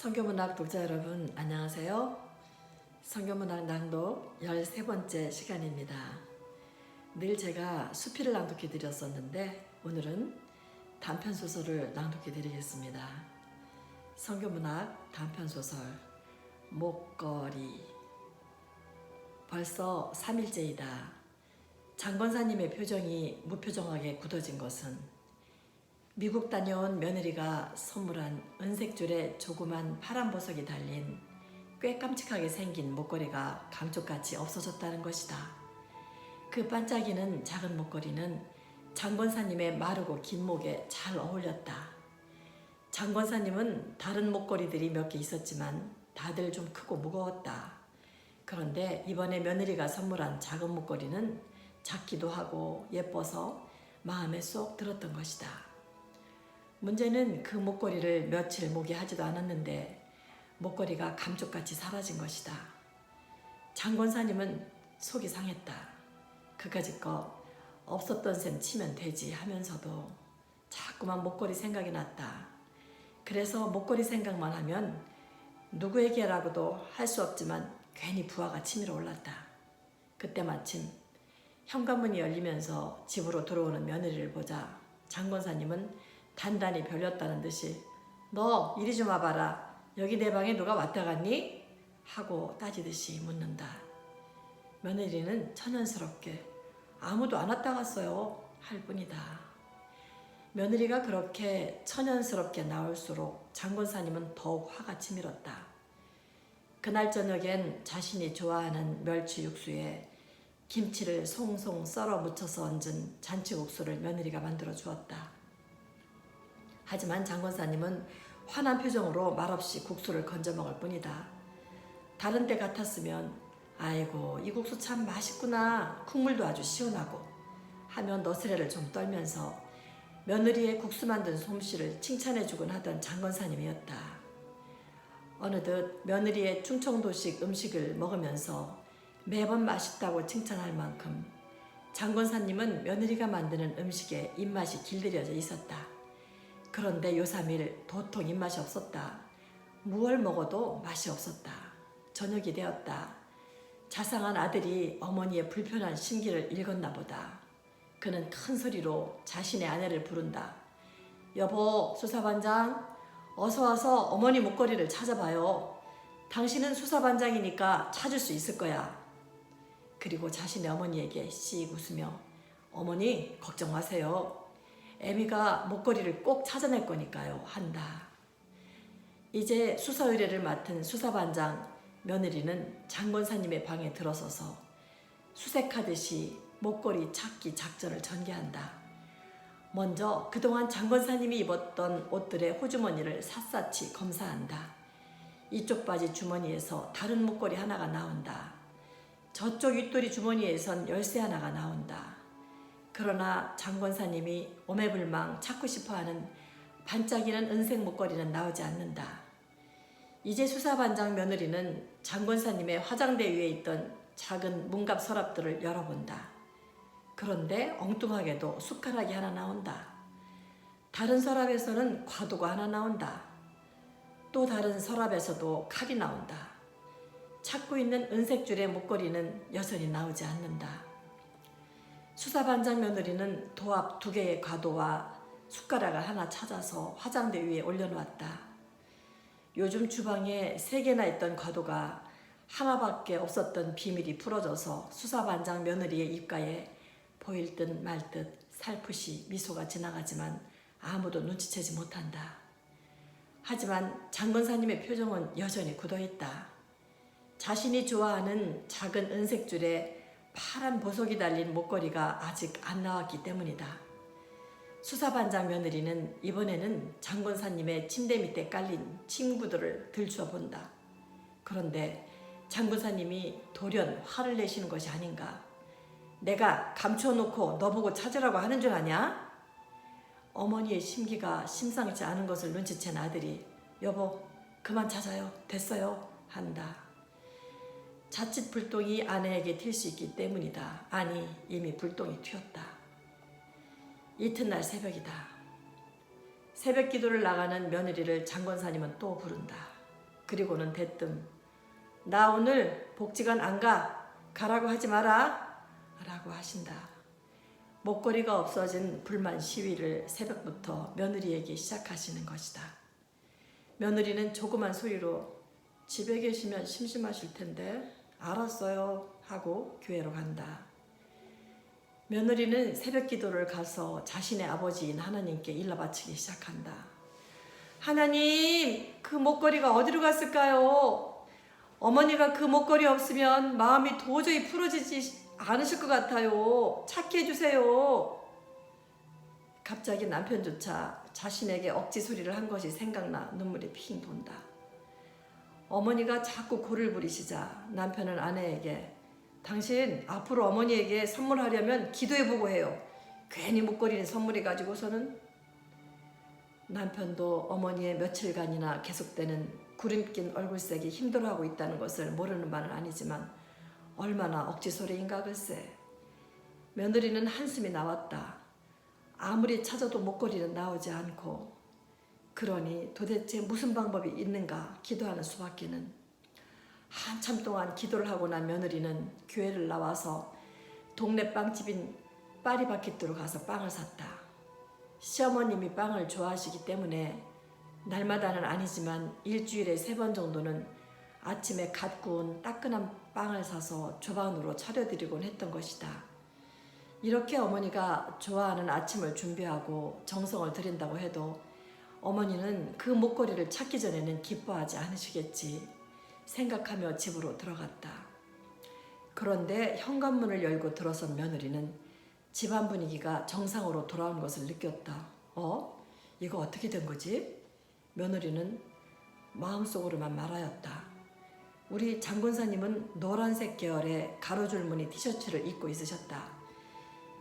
성교문학 독자 여러분 안녕하세요. 성교문학 낭독 13번째 시간입니다. 늘 제가 수필을 낭독해 드렸었는데 오늘은 단편 소설을 낭독해 드리겠습니다. 성교문학 단편 소설 목걸이 벌써 3일째이다. 장권사님의 표정이 무표정하게 굳어진 것은 미국 다녀온 며느리가 선물한 은색 줄에 조그만 파란 보석이 달린 꽤 깜찍하게 생긴 목걸이가 감쪽같이 없어졌다는 것이다. 그 반짝이는 작은 목걸이는 장권사님의 마르고 긴 목에 잘 어울렸다. 장권사님은 다른 목걸이들이 몇 개 있었지만 다들 좀 크고 무거웠다. 그런데 이번에 며느리가 선물한 작은 목걸이는 작기도 하고 예뻐서 마음에 쏙 들었던 것이다. 문제는 그 목걸이를 며칠 목에 하지도 않았는데 목걸이가 감쪽같이 사라진 것이다. 장권사님은 속이 상했다. 그까짓 거 없었던 셈 치면 되지 하면서도 자꾸만 목걸이 생각이 났다. 그래서 목걸이 생각만 하면 누구에게라고도 할 수 없지만 괜히 부하가 치밀어 올랐다. 그때 마침 현관문이 열리면서 집으로 들어오는 며느리를 보자 장권사님은 단단히 별렸다는 듯이 너 이리 좀 와봐라. 여기 내 방에 누가 왔다 갔니? 하고 따지듯이 묻는다. 며느리는 천연스럽게 아무도 안 왔다 갔어요. 할 뿐이다. 며느리가 그렇게 천연스럽게 나올수록 장권사님은 더욱 화가 치밀었다. 그날 저녁엔 자신이 좋아하는 멸치 육수에 김치를 송송 썰어 묻혀서 얹은 잔치국수를 며느리가 만들어 주었다. 하지만 장권사님은 화난 표정으로 말없이 국수를 건져 먹을 뿐이다. 다른 때 같았으면 아이고 이 국수 참 맛있구나 국물도 아주 시원하고 하며 너스레를 좀 떨면서 며느리의 국수 만든 솜씨를 칭찬해주곤 하던 장권사님이었다. 어느덧 며느리의 충청도식 음식을 먹으면서 매번 맛있다고 칭찬할 만큼 장권사님은 며느리가 만드는 음식에 입맛이 길들여져 있었다. 그런데 요삼일 도통 입맛이 없었다. 무얼 먹어도 맛이 없었다. 저녁이 되었다. 자상한 아들이 어머니의 불편한 심기를 읽었나 보다. 그는 큰 소리로 자신의 아내를 부른다. 여보, 수사반장, 어서 와서 어머니 목걸이를 찾아봐요. 당신은 수사반장이니까 찾을 수 있을 거야. 그리고 자신의 어머니에게 씩 웃으며 어머니 걱정 마세요. 애미가 목걸이를 꼭 찾아낼 거니까요. 한다. 이제 수사 의뢰를 맡은 수사반장 며느리는 장권사님의 방에 들어서서 수색하듯이 목걸이 찾기 작전을 전개한다. 먼저 그동안 장권사님이 입었던 옷들의 호주머니를 샅샅이 검사한다. 이쪽 바지 주머니에서 다른 목걸이 하나가 나온다. 저쪽 윗도리 주머니에선 열쇠 하나가 나온다. 그러나 장권사님이 오매불망 찾고 싶어하는 반짝이는 은색 목걸이는 나오지 않는다. 이제 수사반장 며느리는 장권사님의 화장대 위에 있던 작은 문갑 서랍들을 열어본다. 그런데 엉뚱하게도 숟가락이 하나 나온다. 다른 서랍에서는 과도가 하나 나온다. 또 다른 서랍에서도 칼이 나온다. 찾고 있는 은색 줄의 목걸이는 여전히 나오지 않는다. 수사반장 며느리는 도합 두 개의 과도와 숟가락을 하나 찾아서 화장대 위에 올려놓았다. 요즘 주방에 세 개나 있던 과도가 하나밖에 없었던 비밀이 풀어져서 수사반장 며느리의 입가에 보일 듯 말 듯 살풋이 미소가 지나가지만 아무도 눈치채지 못한다. 하지만 장건사님의 표정은 여전히 굳어있다. 자신이 좋아하는 작은 은색 줄에 파란 보석이 달린 목걸이가 아직 안 나왔기 때문이다. 수사반장 며느리는 이번에는 장권사님의 침대 밑에 깔린 친구들을 들추어 본다. 그런데 장권사님이 돌연 화를 내시는 것이 아닌가. 내가 감춰놓고 너보고 찾으라고 하는 줄 아냐? 어머니의 심기가 심상치 않은 것을 눈치챈 아들이 여보 그만 찾아요 됐어요 한다. 자칫 불똥이 아내에게 튈 수 있기 때문이다. 아니 이미 불똥이 튀었다. 이튿날 새벽이다. 새벽 기도를 나가는 며느리를 장권사님은 또 부른다. 그리고는 대뜸 나 오늘 복지관 안 가. 가라고 하지 마라. 라고 하신다. 목걸이가 없어진 불만 시위를 새벽부터 며느리에게 시작하시는 것이다. 며느리는 조그만 소리로 집에 계시면 심심하실 텐데 알았어요 하고 교회로 간다. 며느리는 새벽 기도를 가서 자신의 아버지인 하나님께 일러 바치기 시작한다. 하나님, 그 목걸이가 어디로 갔을까요? 어머니가 그 목걸이 없으면 마음이 도저히 풀어지지 않으실 것 같아요. 찾게 해주세요. 갑자기 남편조차 자신에게 억지 소리를 한 것이 생각나 눈물이 핑 돈다. 어머니가 자꾸 고를 부리시자 남편은 아내에게 당신 앞으로 어머니에게 선물하려면 기도해보고 해요. 괜히 목걸이는 선물이 가지고서는 남편도 어머니의 며칠간이나 계속되는 구름 낀 얼굴색이 힘들어하고 있다는 것을 모르는 바는 아니지만 얼마나 억지 소리인가 글쎄. 며느리는 한숨이 나왔다. 아무리 찾아도 목걸이는 나오지 않고 그러니 도대체 무슨 방법이 있는가 기도하는 수밖에는 한참 동안 기도를 하고 난 며느리는 교회를 나와서 동네 빵집인 파리바켓도로 가서 빵을 샀다. 시어머님이 빵을 좋아하시기 때문에 날마다는 아니지만 일주일에 세 번 정도는 아침에 갓 구운 따끈한 빵을 사서 조반으로 차려드리곤 했던 것이다. 이렇게 어머니가 좋아하는 아침을 준비하고 정성을 들인다고 해도 어머니는 그 목걸이를 찾기 전에는 기뻐하지 않으시겠지 생각하며 집으로 들어갔다. 그런데 현관문을 열고 들어선 며느리는 집안 분위기가 정상으로 돌아온 것을 느꼈다. 어? 이거 어떻게 된 거지? 며느리는 마음속으로만 말하였다. 우리 장군사님은 노란색 계열의 가로줄 무늬 티셔츠를 입고 있으셨다.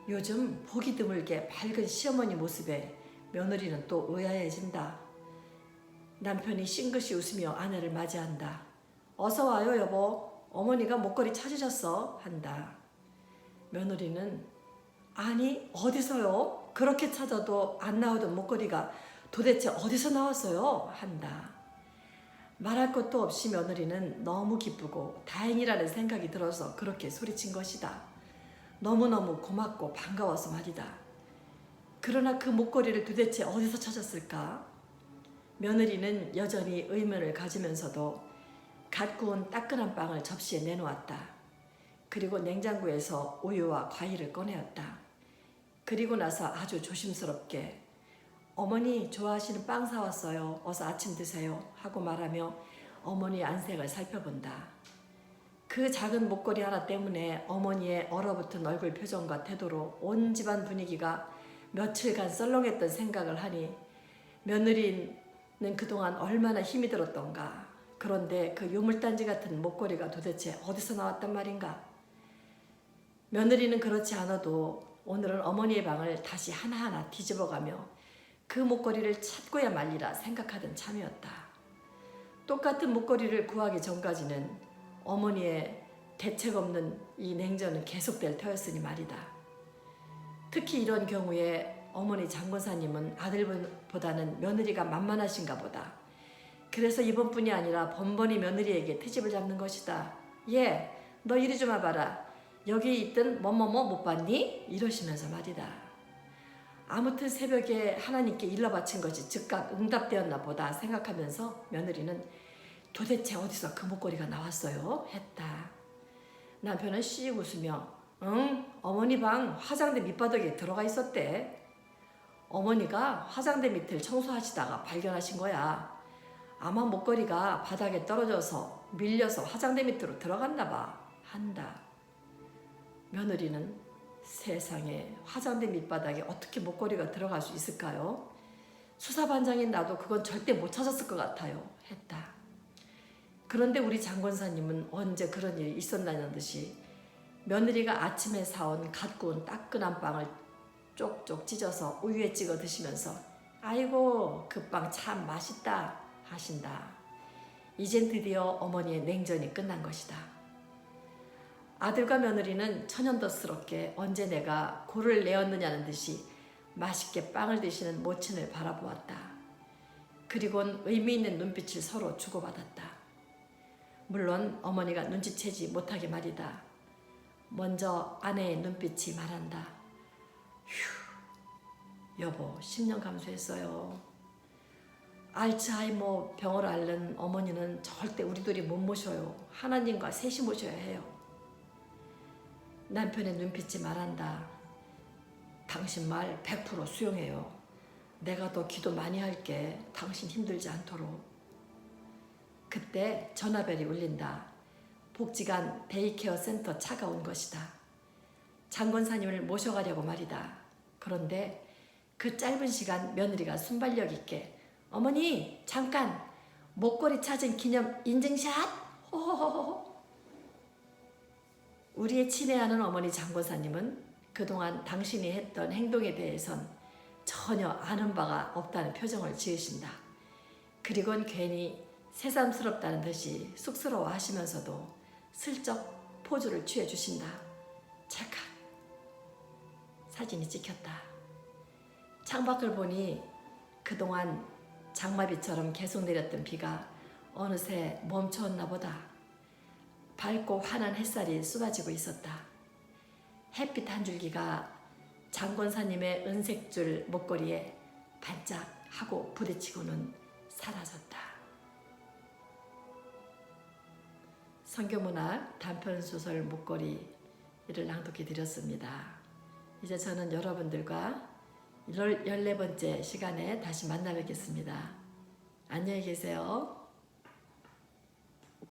요즘 보기 드물게 밝은 시어머니 모습에 며느리는 또 의아해진다. 남편이 싱긋이 웃으며 아내를 맞이한다. 어서 와요 여보. 어머니가 목걸이 찾으셨어. 한다. 며느리는 아니 어디서요? 그렇게 찾아도 안 나오던 목걸이가 도대체 어디서 나왔어요? 한다. 말할 것도 없이 며느리는 너무 기쁘고 다행이라는 생각이 들어서 그렇게 소리친 것이다. 너무너무 고맙고 반가워서 말이다. 그러나 그 목걸이를 도대체 어디서 찾았을까? 며느리는 여전히 의문을 가지면서도 갓 구운 따끈한 빵을 접시에 내놓았다. 그리고 냉장고에서 우유와 과일을 꺼내었다. 그리고 나서 아주 조심스럽게 어머니 좋아하시는 빵 사왔어요. 어서 아침 드세요. 하고 말하며 어머니의 안색을 살펴본다. 그 작은 목걸이 하나 때문에 어머니의 얼어붙은 얼굴 표정과 태도로 온 집안 분위기가 며칠간 썰렁했던 생각을 하니 며느리는 그동안 얼마나 힘이 들었던가. 그런데 그 유물단지 같은 목걸이가 도대체 어디서 나왔단 말인가? 며느리는 그렇지 않아도 오늘은 어머니의 방을 다시 하나하나 뒤집어가며 그 목걸이를 찾고야 말리라 생각하던 참이었다. 똑같은 목걸이를 구하기 전까지는 어머니의 대책 없는 이 냉전은 계속될 터였으니 말이다. 특히 이런 경우에 어머니 장군사님은 아들보다는 며느리가 만만하신가 보다. 그래서 이번뿐이 아니라 번번이 며느리에게 트집을 잡는 것이다. 예, 너 이리 좀 와봐라. 여기 있던 뭐뭐뭐 못 봤니? 이러시면서 말이다. 아무튼 새벽에 하나님께 일러 바친 것이 즉각 응답되었나 보다 생각하면서 며느리는 도대체 어디서 그 목걸이가 나왔어요? 했다. 남편은 씩 웃으며 응 어머니 방 화장대 밑바닥에 들어가 있었대. 어머니가 화장대 밑을 청소하시다가 발견하신 거야. 아마 목걸이가 바닥에 떨어져서 밀려서 화장대 밑으로 들어갔나 봐. 한다. 며느리는 세상에 화장대 밑바닥에 어떻게 목걸이가 들어갈 수 있을까요? 수사반장인 나도 그건 절대 못 찾았을 것 같아요. 했다. 그런데 우리 장권사님은 언제 그런 일이 있었나는 듯이 며느리가 아침에 사온 갓 구운 따끈한 빵을 쪽쪽 찢어서 우유에 찍어 드시면서 아이고 그 빵 참 맛있다 하신다. 이젠 드디어 어머니의 냉전이 끝난 것이다. 아들과 며느리는 천연덕스럽게 언제 내가 고를 내었느냐는 듯이 맛있게 빵을 드시는 모친을 바라보았다. 그리곤 의미 있는 눈빛을 서로 주고받았다. 물론 어머니가 눈치채지 못하게 말이다. 먼저 아내의 눈빛이 말한다. 휴, 여보, 10년 감수했어요. 알츠하이머 병을 앓는 어머니는 절대 우리 둘이 못 모셔요. 하나님과 셋이 모셔야 해요. 남편의 눈빛이 말한다. 당신 말 100% 수용해요. 내가 더 기도 많이 할게. 당신 힘들지 않도록. 그때 전화벨이 울린다. 복지관 데이케어 센터 차가 온 것이다. 장건사님을 모셔가려고 말이다. 그런데 그 짧은 시간 며느리가 순발력 있게 어머니 잠깐 목걸이 찾은 기념 인증샷 호호호호 우리의 친애하는 어머니 장건사님은 그동안 당신이 했던 행동에 대해선 전혀 아는 바가 없다는 표정을 지으신다. 그리곤 괜히 새삼스럽다는 듯이 쑥스러워 하시면서도 슬쩍 포즈를 취해 주신다. 찰칵. 사진이 찍혔다. 창밖을 보니 그동안 장마비처럼 계속 내렸던 비가 어느새 멈추었나 보다. 밝고 환한 햇살이 쏟아지고 있었다. 햇빛 한 줄기가 장권사님의 은색줄 목걸이에 반짝하고 부딪히고는 사라졌다. 성교문학 단편소설 목걸이를 낭독해 드렸습니다. 이제 저는 여러분들과 14번째 시간에 다시 만나 뵙겠습니다. 안녕히 계세요.